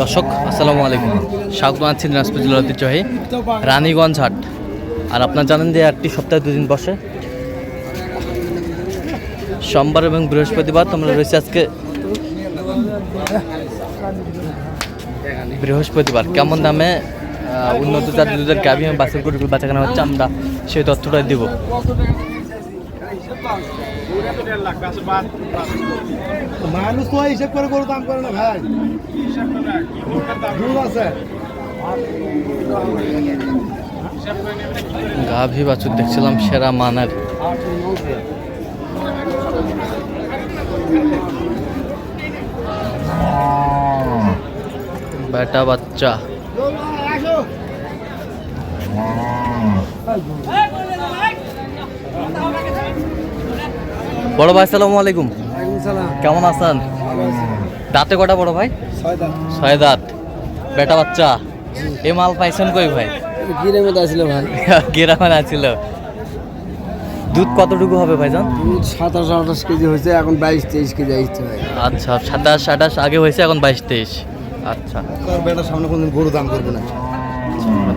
দর্শক, আসসালামু আলাইকুম। স্বাগত আছি দিনাজপুর জেলার ঐতিহ্যবাহী রানীগঞ্জ হাট। আর আপনার জানেন যে হাটটি সপ্তাহে দুদিন বসে। সোমবার এবং বৃহস্পতিবার তোমরা রয়েছে আজকে বৃহস্পতিবার। কেমন দামে উন্নত জাতের দুধের গাভী এবং বাছুর গরুগুলো বাঁচাখানা হচ্ছে আমরা সেই তথ্যটাই দিব। মানুষ তো হিসেব করে গরু দাম করে না ভাই? দুধ আছে। গাভী বাছুর দেখছিলাম সেরা মানের। বেটা বাচ্চা। বড় ভাই সালামু আলাইকুম। কেমন আছেন? দাঁতে কটা বড় ভাই? ছয় দাঁত। বেটা বাচ্চা? এ মাল পাইছেন কই ভাই? গিরের মধ্যে আসছিল ভাই। গ্রামে আছিল। দুধ কতটুকু হবে ভাইজান? দুধ সাতাশ আঠাশ কেজি হয়েছে এখন বাইশ তেইশ কেজি আসছে ভাই। আচ্ছা সাতাশ আঠাশ আগে হয়েছে এখন বাইশ তেইশ। আচ্ছা। বেটার সামনে কোনদিন গরু দাম করবে না।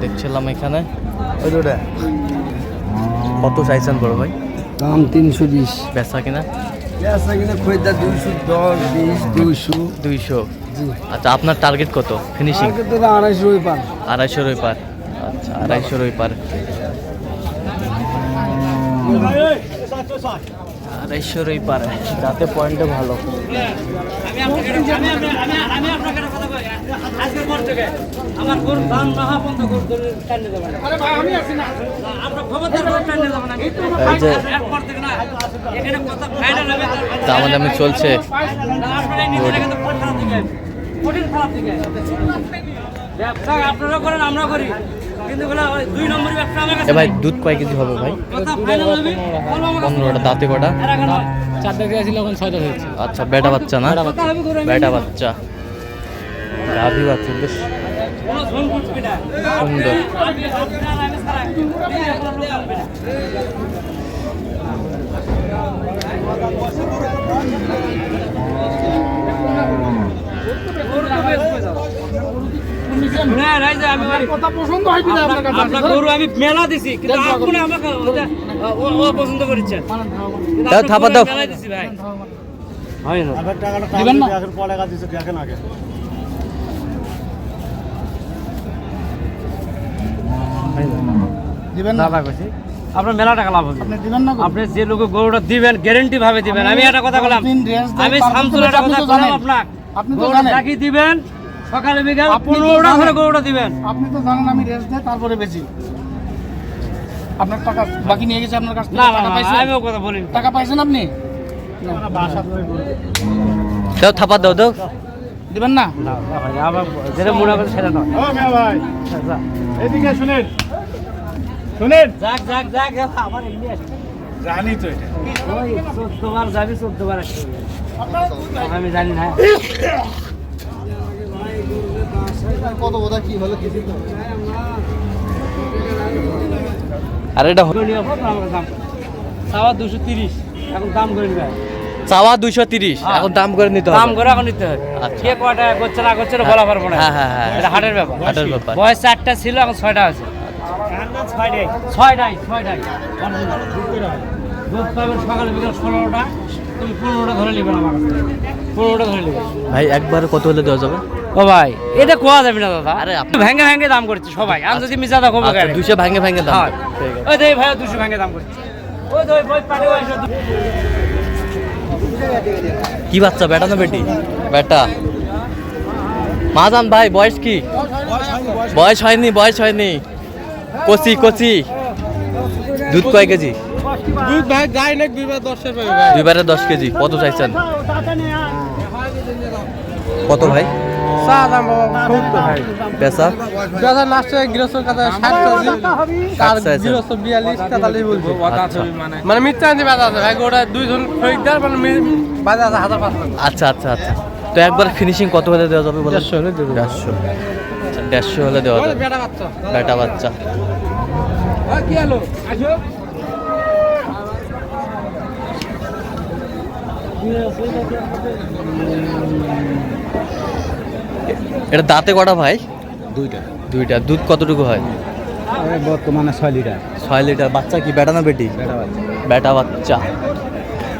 দেখছিলাম এখানে। ওই কত চাইছেন বড় ভাই? দাম তিনশো বিশ বেচা কিনা বেচা কিনা খরিদ্দার দুইশো দশ বিশ দুইশো দুইশো আচ্ছা আপনার টার্গেট কত ফিনিশিং আড়াইশো ওই পান আড়াইশো রই পার আচ্ছা আড়াইশো পার আড়াইশো রই পার যাতে পয়েন্টে ভালো দাম তারপর। চলছে আপনারা করেন আমরা করি এ ভাই দুধ কয় কেজি হবে ভাই? পনেরোটা দাঁতে কটা? আগে নয়। আচ্ছা বেটা বাচ্চা না? বেটা বাচ্চা। গাভী বাচ্চা। বেশ। কোনো না। আপনার আমি গরু আমি মেলা দিছি কিন্তু আপনি আমাকে ও- ও পছন্দ করেছেন দাও, থাপা দাও। মেলাই দিছি ভাই। হয় না। দিবেন না? পরে কাজ দিচ্ছে দেখেন আগে। দিবেন না? আপনার মেলা টাকা লাভ হবে আপনি দিবেন না আপনি যে লোক গরুটা দিবেন গ্যারেন্টি ভাবে দিবেন। আমি একটা কথা বললাম আমি তারপর একটা আপনি কথা বললাম আপনার আপনি তো গরুটা জানেন। দিবেন সকালে বিকাল পনেরোটা। করে গরুটা দিবেন। আপনি তো জানেন আমি রেস্ট দেয় তারপরে বেশি আপনার টাকা বাকি নিয়ে গেছে আপনার কাছ থেকে না না টাকা পাইছেন? আমিও কথা বলিনি। টাকা পাইছেন আপনি? দাও থাপা দাও দাও। দিবেন না? না ভাই আবার যেটা মনে করে সেটা নয়। এদিকে শুনেন। শুনেন। যাক যাক যাক আমার এমনি আছে। জানি তো এটা। ওই চোদ্দ বার যাবি চোদ্দ বার আসতে আমি জানি না। কত কথা কি হলো কিছু আর এটা চাওয়া দুশো তিরিশ এখন দাম করে নিবে। চাওয়া দুইশো তিরিশ হ্যাঁ। এখন দাম করে নিতে দাম করে এখন নিতে হবে। আচ্ছা। কে কয়টা করছে না করছে না বলা পারব না। হ্যাঁ, হ্যাঁ, হ্যাঁ। এটা হাটের ব্যাপার। হাটের ব্যাপার। বয়স চারটা ছিল এখন ছয়টা আছে। ছয়টাই ছয়টাই ছয়টাই দুধ পাবেন সকালে বিকাল ষোলোটা। তুমি পনেরোটা ধরে নেবেন আমার কাছ পনেরোটা ধরে নেবেন ভাই একবারে কত হলে দেওয়া যাবে? ও ভাই এটা কোয়া যাবে না দাদা? আরে আপনি- ভেঙে ভেঙে দাম করছে সবাই। আমি যদি মিশা দেখো আচ্ছা দুইশো ভাঙে ভাঙে দাম। হ্যাঁ। ঠিক আছে। ওই দেখ ভাই দুশো ভেঙে দাম করছে। ওই কি বাচ্চা বেটা না বেটি? বেটা। মাজান ভাই বয়স কি? বয়স হয়নি বয়স হয়নি। কচি কচি। দুধ কয় কেজি? দুধ ভাই না দুইবার দশের পাবে দুইবারে দশ কেজি কত চাইছেন? কত ভাই? চা দাম বাবা সত্তর ভাই। পেশা লাস্টে বলছে। আচ্ছা। মানে মিথ্যা আনতে বাধা আছে ভাই ওটা দুইজন খরিদ্দার মানে মি- আছে হাজার পাঁচশো আচ্ছা আচ্ছা আচ্ছা। তো একবার ফিনিশিং কত হলে দেওয়া যাবে বলেন? দেড়শো হলে দেড়শো। হলে দেওয়া যাবে। বেটা বাচ্চা। বেটা বাচ্চা। কি হলো? আসো। এটা দাঁতে কটা ভাই? দুইটা। দুইটা। দুধ কতটুকু হয়? বর্তমানে ছয় লিটার। ছয় লিটার। বাচ্চা কি? বেটা না বেটি? বেটা বাচ্চা।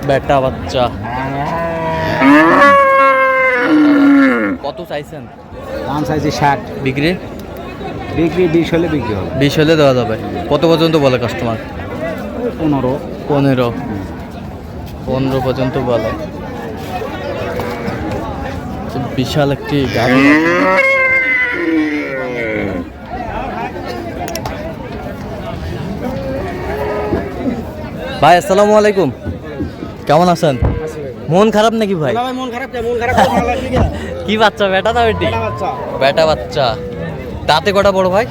বেটা বাচ্চা। কত চাইছেন? দাম চাইছি ষাট। বিক্রি? বিক্রি বিশ হলে বিক্রি হবে। বিশ হলে দেওয়া যাবে। কত পর্যন্ত বলে কাস্টমার পনেরো। পনেরো। পনেরো পর্যন্ত বলে। বিশাল একটি গাড়ি ভাই আসসালামু আলাইকুম। কেমন আছেন? মন খারাপ নাকি ভাই? ভাই মন খারাপ মন খারাপ কি বাচ্চা বেটা না বেটি? বেটা বাচ্চা। তাতে কটা বড় ভাই?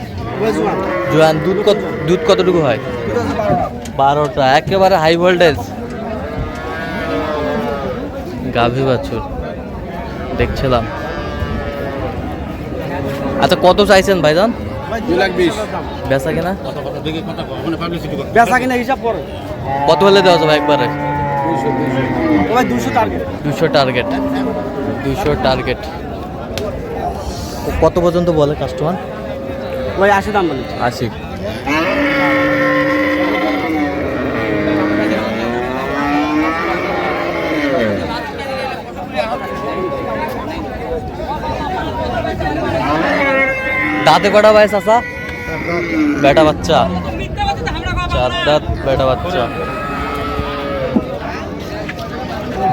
জোয়ান দুধ কত দুধ কতটুকু হয়? বারোটা। একেবারে হাই ভোল্টেজ গাভী বাছুর দেখছিলাম। আচ্ছা কত চাইছেন ভাইজান? বেচা কিনা? বেচা কিনা হিসাব করে। কত হলে দেওয়া যাবে একবারে? ভাই দুশো টার্গেট দুশো টার্গেট দুশো টার্গেট কত পর্যন্ত বলে কাস্টমার ভাই আশি দাম বলি। আশি। দাঁতে কটা বয়স আসা বেটা বাচ্চা। চার দাঁত, বেটা বাচ্চা।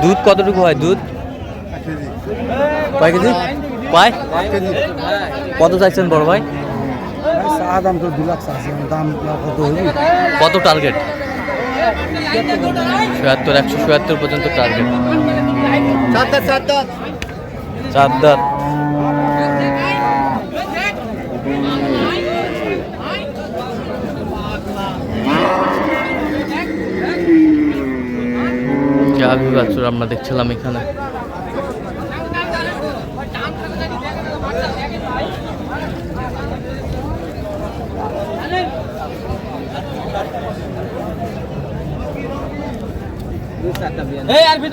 দুধ কতটুকু হয়, দুধ? কয় কেজি? কয়? কত চাইছেন বড় ভাই? কত টার্গেট চুয়াত্তর একশো চুয়াত্তর পর্যন্ত টার্গেট চার দাঁত। গাভী বাছুর আমরা দেখছিলাম এখানে।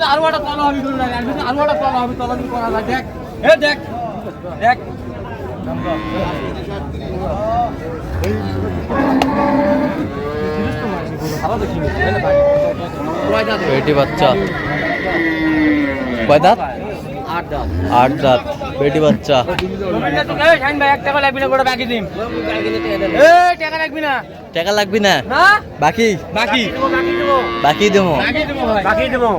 আর একটা তলা হবে করুন আর ভিতরে আরও একটা তলা হবে, তলা করা দেখ। এ, দেখ দেখ। বেটি বাচ্চা। কয় দাঁত? আট দাঁত। বেটি বাচ্চা। টাকা লাগবি না? গোটা বাকি? দিন এই লাগবি না টাকা লাগবি না না বাকি বাকি বাকি দেবো বাকি দেবো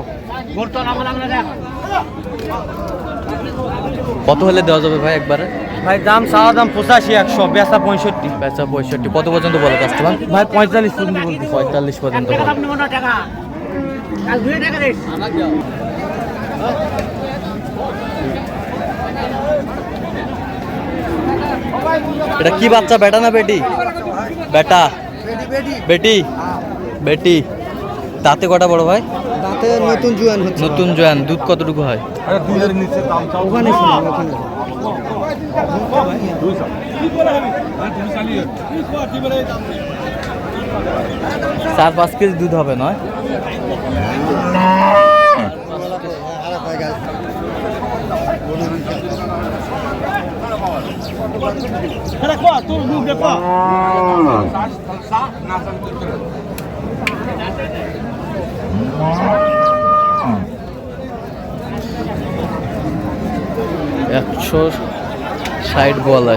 কত হলে দেওয়া যাবে ভাই একবারে? ভাই দাম চাওয়া দাম পঁচাশি একশো বেচা পঁয়ষট্টি। বেচা পঁয়ষট্টি। কত পর্যন্ত বলে কাস্টমার ভাই পঁয়তাল্লিশ পর্যন্ত বলতে পঁয়তাল্লিশ পর্যন্ত এটা কি বাচ্চা? বেটা না বেটি? বেটা। বেটি বেটি। তাতে কটা বড় ভাই? তাতে নতুন জুয়ান হচ্ছে। নতুন জয়ান দুধ কতটুকু হয়? ওখানে শুনুন ওখানে চার পাঁচ কেজি দুধ হবে নয়? একশো ষাট বলে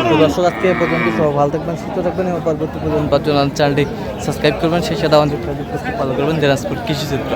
তো দর্শক আজকে পর্যন্ত সব ভালো থাকবেন সুস্থ থাকবেন এবং পরবর্তী পর্যন্ত চ্যানেলটি সাবস্ক্রাইব করবেন সেই সাথে আমাদের ফেসবুক পেজটি ফলো করবেন দিনাজপুর কৃষি চিত্র।